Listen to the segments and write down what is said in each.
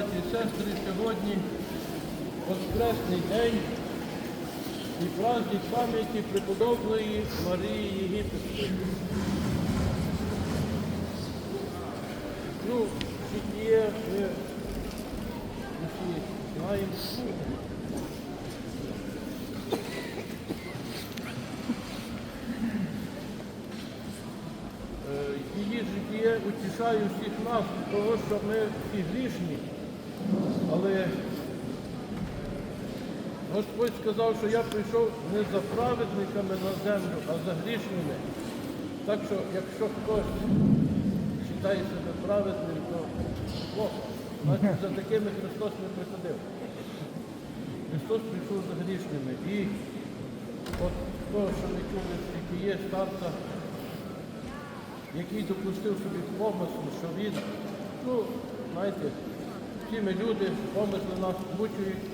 браті і сестри, сьогодні Воскресний день і праздник пам'яті преподобної Марії Єгипетської. Ну, житіє ми всі знаємо. Е, Її життя утішає всіх нас, того, що ми всі грішні, але Господь сказав, що я прийшов не за праведниками на землю, а за грішними. Так що, якщо хтось вважає себе праведним, то. Значить, за такими Христос не приходив. Христос прийшов за грішними. І от того, що ми чули, що є старця, який допустив собі помислу, що він, ну, знаєте, всі ми люди, помисли нас мучують.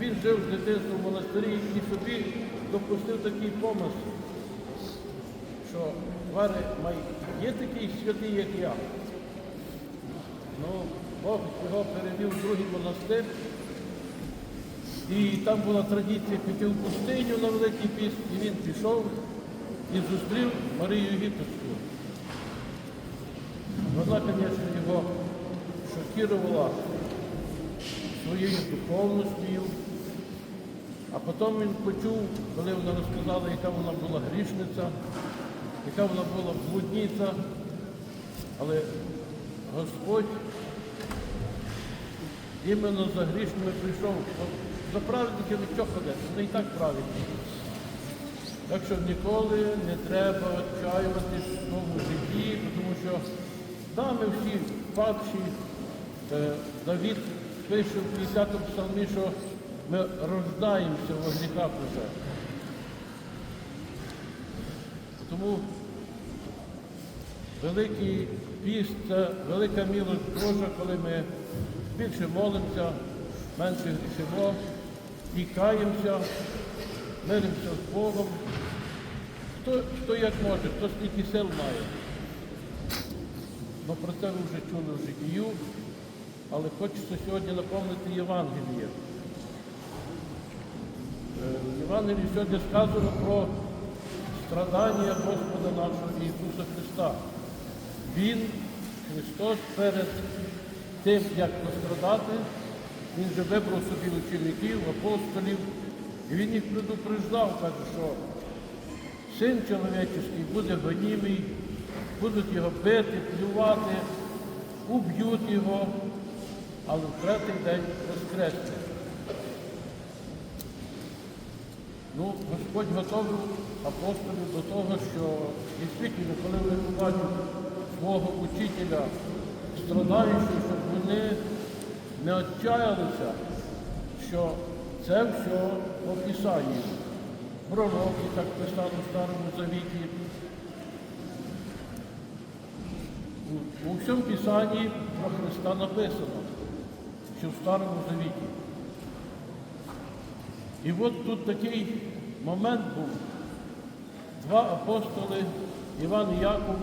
Він жив з дитинства в монастирі і собі допустив такий помисл, що Вари, май, є такий святий, як я. Ну, Бог його перевів в другий монастир. І там була традиція піти в пустиню на Великий піст, і він пішов і зустрів Марію Єгипетську. Вона, звісно, його шокувала своєю духовністю. А потім він почув, коли вона розказала, яка вона була грішниця, яка вона була блудниця. Але Господь іменно за грішними прийшов. За праведників нічого ходити, вони і так праведні. Так що ніколи не треба відчаюватись в своєму житті, тому що да, ми всі падші. Е, Давід пише в 50-му псалмі, що ми рождаємося во гріхах уже. Тому великий піст це велика милость Божа, коли ми більше молимося, менше грішимо і каємося, миримося з Богом. Хто, хто як може, хто скільки сил має. Ну про це ви вже чули в життю, але хочеться сьогодні напомнити Євангеліє. Е, В сьогодні сказано про страдання Господа нашого Ісуса Христа. Він, Христос, перед тим, як пострадати, Він же вибрав собі учеників, апостолів, і Він їх предупреждав, каже, що син чоловічий буде гонімий, будуть його бити, плювати, уб'ють його, але в третій день воскресне. Ну, Господь готовив апостолів до того, що дійсно, коли вони побачать свого учителя страдаючого, щоб вони не відчаялися, що це все по Писанню. Пророки так писали в Старому Завіті. У всьому Писанні про Христа написано, що в Старому Завіті. І от тут такий момент був. Два апостоли, Іван і Яков,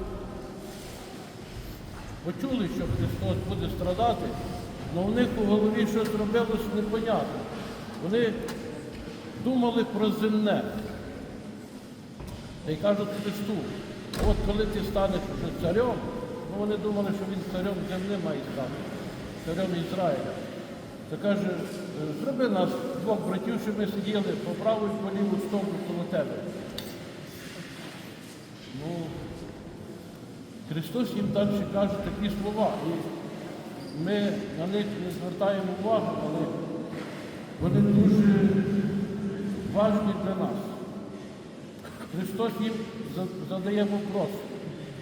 почули, що Христос буде страдати, але в них у голові щось робилось непонятно. Вони думали про земне. Та й кажуть Христу, от коли ти станеш вже царем, ну вони думали, що він царем земли має стати, царем Ізраїля. То каже, «Е, зроби нас двох братів, щоб ми сиділи по праву і по ліву стовпу коло тебе. Ну, Христос їм далі каже такі слова. І ми на них не звертаємо увагу, але вони дуже важні для нас. Христос їм задає вопрос.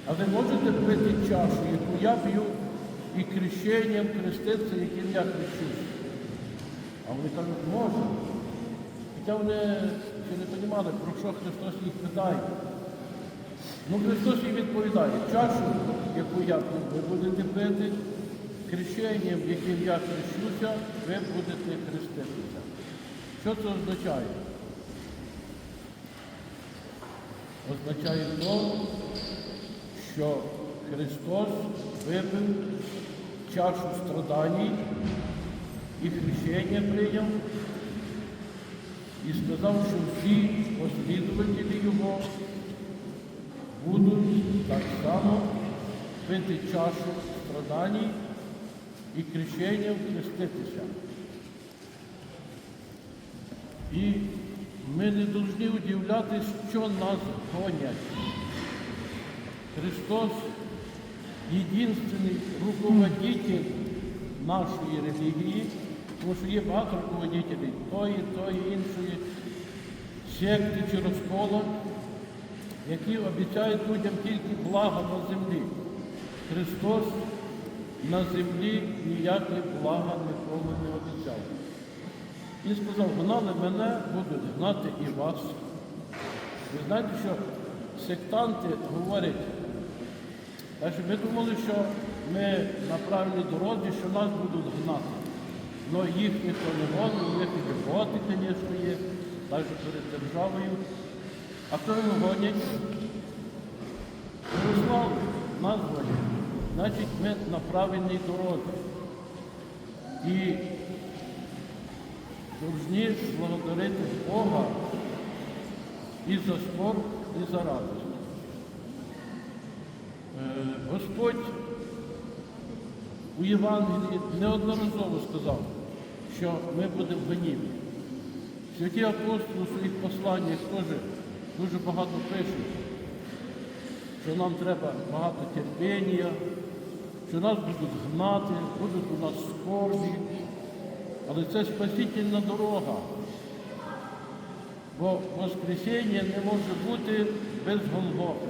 А ви можете пити чашу, яку я п'ю, і крещенням хреститися, яким я хрещусь? А вони кажуть, можна. Хоча вони ще не розуміли, про що Христос їх питає. Ну, Христос їм відповідає, чашу, яку я ви будете пити, крещенням, яким я хрещуся, ви будете хреститися. Що це означає? Означає то, що Христос випив чашу страданій і хрещення прийняв, і сказав, що всі послідователі його будуть так само пити чашу страданій і крещенням хреститися. І ми не повинні удивлятися, що нас гонять. Христос єдинственний руководитель нашої релігії, тому що є багато руководителів тої, тої, іншої секти чи розколу, які обіцяють людям тільки благо на землі. Христос на землі ніяке блага ніколи не обіцяв. Він сказав, гнали мене, будуть гнати і вас. Ви знаєте, що сектанти говорять, каже, ми думали, що ми на правильній дорозі, що нас будуть гнати. Але їх ніхто не гонить, у них і роботи, звісно, є, навіть перед державою. А хто їм гонять? Мирослав, нас гонять. Значить, ми на правильній дорозі. І повинні благодарити Бога і за спор, і за радість. Е, Господь у Євангелії неодноразово сказав, що ми будемо гонімі. Святі апостоли у своїх посланнях теж дуже багато пишуть, що нам треба багато терпіння, що нас будуть гнати, будуть у нас скорбі. Але це спасительна дорога. Бо Воскресіння не може бути без Голгофи.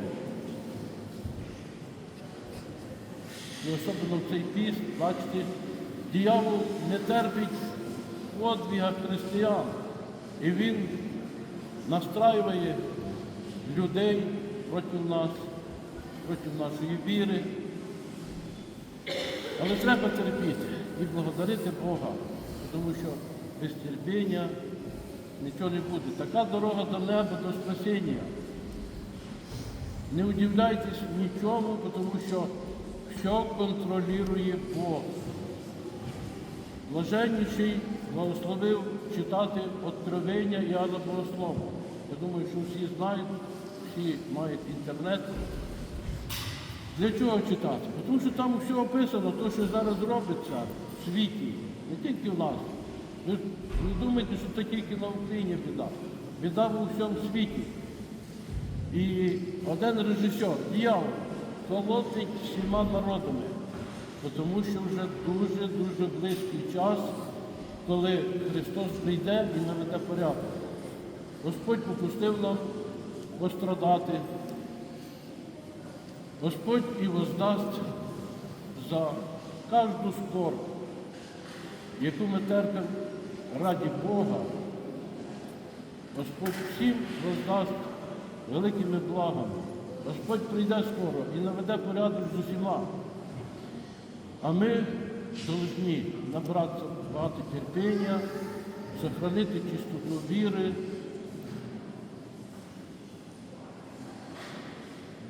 І особливо в цей піст, бачите, диявол не терпить подвіга християн. І він настраює людей проти нас, проти нашої віри. Але треба терпіти і благодарити Бога, тому що без терпіння нічого не буде. Така дорога до неба, до спасіння. Не удивляйтесь нічому, тому що все контролює Бог. Блаженніший благословив читати Откровення Іоанна Богослова. Я думаю, що всі знають, всі мають інтернет. Для чого читати? Тому що там все описано, те, що зараз робиться в світі, не тільки в нас. Ви не думайте, що це тільки на Україні біда. Біда в усьому світі. І один режисер, дьявол, колотить всіма народами, тому що вже дуже-дуже близький час, коли Христос прийде і наведе порядок. Господь попустив нам пострадати. Господь і воздасть за кожну скорб, яку ми терпимо раді Бога. Господь всім воздасть великими благами. Господь прийде скоро і наведе порядок з усіма. А ми повинні набратися багато терпіння, сохранити чистоту віри.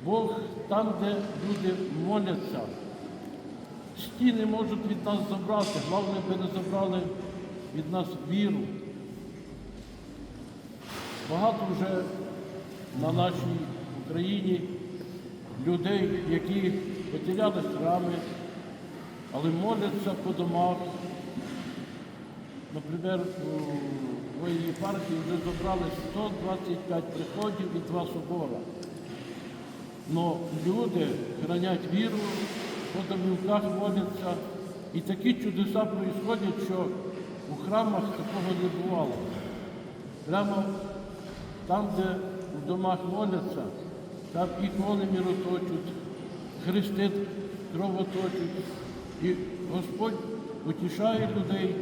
Бог там, де люди моляться, стіни можуть від нас забрати, головне, би не забрали від нас віру. Багато вже на нашій Україні людей, які потеряли храми, але моляться по домах. Наприклад, у моїй єпархії вже забрали 125 приходів і два собора. Но люди хранять віру, по домівках моляться, і такі чудеса происходять, що у храмах такого не бувало. Прямо там, де в домах моляться, там ікони мироточуть, хрести кровоточуть. І Господь утішає людей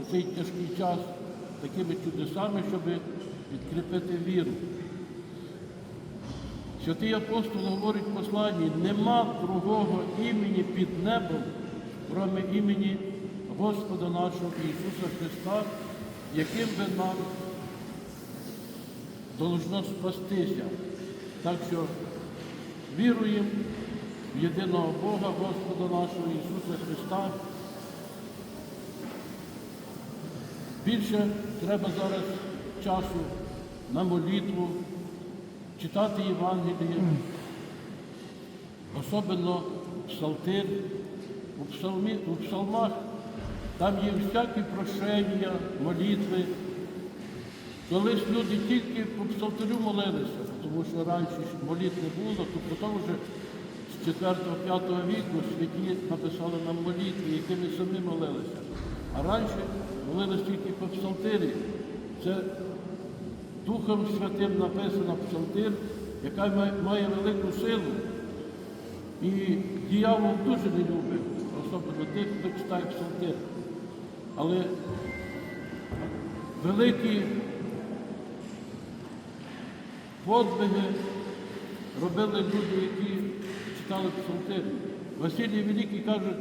у цей тяжкий час такими чудесами, щоб підкріпити віру. Святий апостол говорить в посланні, нема другого імені під небом, кроме імені Господа нашого Ісуса Христа, яким би нам должно спастися. Так що віруємо в єдиного Бога, Господа нашого Ісуса Христа, Більше треба зараз часу на молитву, читати Євангеліє, особливо псалтир. У, псалмі, у псалмах там є всякі прошення, молитви. Колись люди тільки по псалтирю молилися, тому що раніше ж молитв не було, то потім вже з 4-5 віку святі написали нам молитви, якими самі молилися. А раніше молилися тільки по псалтирі. Це Духом Святим написана псалтир, яка має- велику силу. І диявол дуже не любить, особливо тих, хто читає псалтир. Але великі подвиги робили люди, які читали псалтир. Василій Великий каже,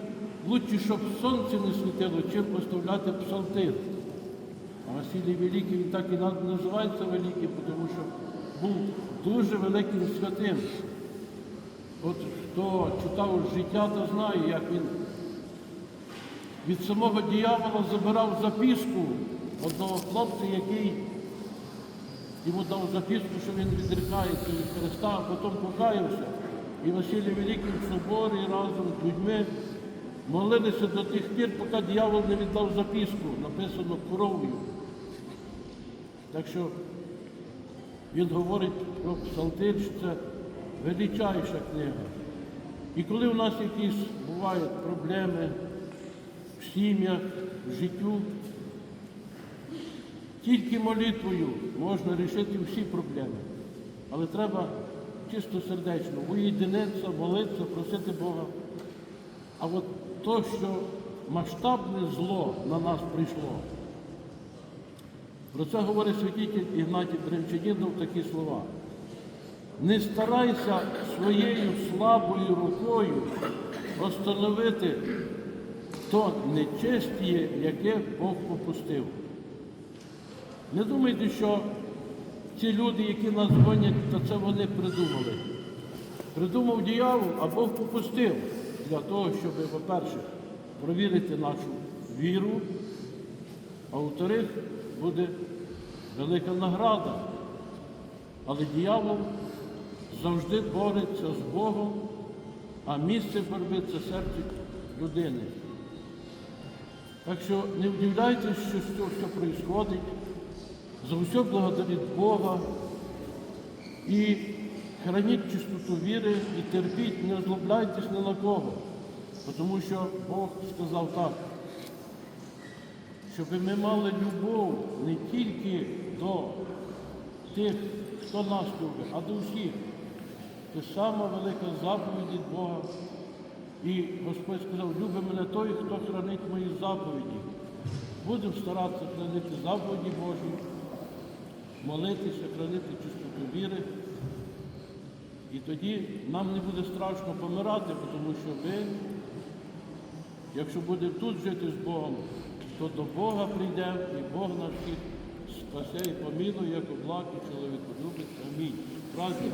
лучше, щоб сонце не світило, чим поставляти псалтир. А Василій Великий, він так і називається Великий, тому що був дуже великим святим. От хто читав життя, то знає, як він від самого диявола забирав записку одного хлопця, який йому дав записку, що він відрікається від Христа, а потім покаявся. І Василій Великий в соборі разом з людьми молилися до тих пір, поки диявол не віддав записку, написану кров'ю. Так що він говорить про псалтир, що це величайша книга. І коли у нас якісь бувають проблеми в сім'ях, в життю, тільки молитвою можна рішити всі проблеми. Але треба чисто сердечно уєдинитися, молитися, просити Бога. А от то, що масштабне зло на нас прийшло, про це говорить святитель Ігнатій Бремчанінов такі слова. Не старайся своєю слабою рукою остановити то нечестіє, яке Бог попустив. Не думайте, що ці люди, які нас гонять, то це вони придумали. Придумав диявол, а Бог попустив для того, щоб, по-перше, провірити нашу віру, а у-вторых, буде велика награда. Але диявол завжди бореться з Богом, а місце боротьби це серце людини. Так що не вдивляйтесь, що все відбувається. За все благодаріть Бога і храніть чистоту віри і терпіть, не озлобляйтесь ні на кого. Тому що Бог сказав так, щоб ми мали любов не тільки до тих, хто нас любить, а до всіх. Це сама велика заповідь від Бога. І Господь сказав, люби мене той, хто хранить мої заповіді. Будемо старатися хранити заповіді Божі, молитися, хранити чистоту віри. І тоді нам не буде страшно помирати, тому що ми, якщо будемо тут жити з Богом, то до Бога прийдемо, і Бог нас всіх спасе і помилує, як облак і чоловіку любить. Амінь. Праздник.